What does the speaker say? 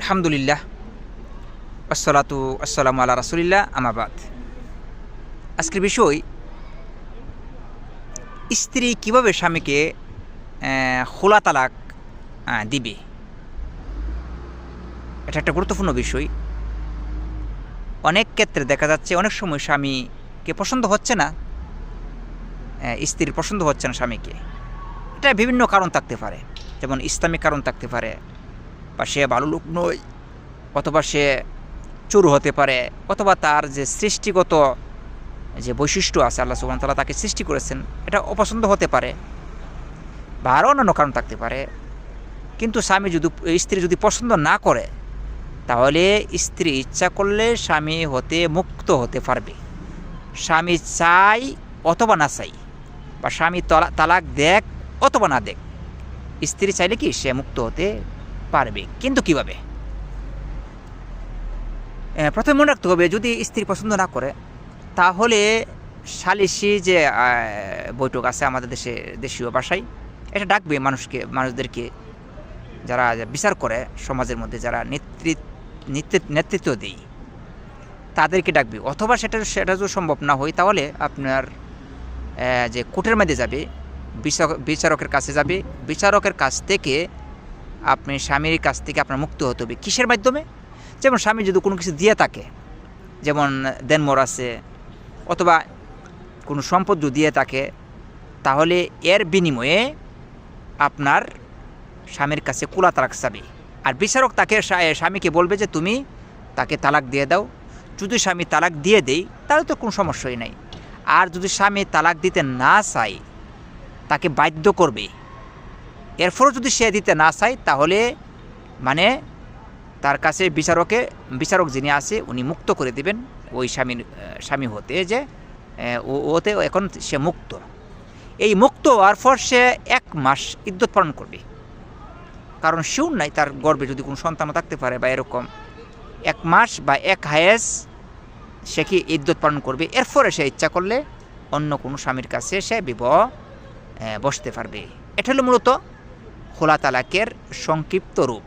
আলহামদুলিল্লাহ আসসালাতু আসসালামু আল্লাহ রাসুলিল্লাহ আমাবাদ আজকের বিষয়, স্ত্রী কীভাবে স্বামীকে খোলা তালাক দিবে? এটা একটা গুরুত্বপূর্ণ বিষয়। অনেক ক্ষেত্রে দেখা যাচ্ছে অনেক সময় স্বামীকে পছন্দ হচ্ছে না স্ত্রীর পছন্দ হচ্ছে না স্বামীকে। এটা বিভিন্ন কারণ থাকতে পারে। যেমন ইসলামিক কারণ থাকতে পারে বা সে ভালো লোক নয়, অথবা সে চোর হতে পারে, অথবা তার যে সৃষ্টিগত যে বৈশিষ্ট্য আছে, আল্লাহ সুবাহ তালা তাকে সৃষ্টি করেছেন, এটা অপছন্দ হতে পারে বা আরও অন্যান্য কারণ থাকতে পারে। কিন্তু স্বামী যদি, স্ত্রী যদি পছন্দ না করে, তাহলে স্ত্রী ইচ্ছা করলে স্বামী হতে মুক্ত হতে পারবে। স্বামী চাই অথবা না চাই, বা স্বামী তলা- তালাক দেখ অথবা না দেখ স্ত্রী চাইলে কি সে মুক্ত হতে পারবে। কিন্তু কীভাবে? প্রথমে মনে রাখতে হবে, যদি স্ত্রী পছন্দ না করে, তাহলে সালিসি যে বৈঠক আছে আমাদের দেশে, দেশীয় ভাষায়, এটা ডাকবে মানুষকে, মানুষদেরকে, যারা বিচার করে সমাজের মধ্যে, যারা নেতৃত্ব নেতৃত্ব দেয়, তাদেরকে ডাকবে। অথবা সেটা সেটা যদি সম্ভব না হয়, তাহলে আপনার যে কোর্টের মধ্যে যাবে, বিচারক- বিচারকের কাছে যাবে, বিচারকের কাছ থেকে আপনি স্বামীর কাছ থেকে আপনার মুক্ত হতে হবে। কিসের মাধ্যমে? যেমন স্বামী যদি কোনো কিছু দিয়ে থাকে, যেমন দেনমোর আছে, অথবা কোনো সম্পদ যদি দিয়ে থাকে, তাহলে এর বিনিময়ে আপনার স্বামীর কাছে কুলা তালাক যাবে আর বিচারক তাকে স্বামীকে বলবে যে তুমি তাকে তালাক দিয়ে দাও। যদি স্বামী তালাক দিয়ে দেই, তাহলে তো কোনো সমস্যাই নাই। আর যদি স্বামী তালাক দিতে না চায়, তাকে বাধ্য করবে এরপরও যদি সে দিতে না চায় তাহলে মানে তার কাছে বিচারকে বিচারক যিনি আছে উনি মুক্ত করে দিবেন ওই স্বামীর আহ, স্বামী হতে যে ওতে এখন সে মুক্ত। এই মুক্ত হওয়ার পর সে এক মাস ইদ্যুৎ পালন করবে। কারণ শিউর নাই তার গর্বে যদি কোনো সন্তানও থাকতে পারে বা এরকম এক মাস বা এক হায়েস সে কি ইদ্যুৎ পালন করবে? এরপরে সে ইচ্ছা করলে অন্য কোনো স্বামীর কাছে সে বিবাহ বসতে পারবে। এটা হলো মূলত খোলা তালাকের সংক্ষিপ্ত রূপ।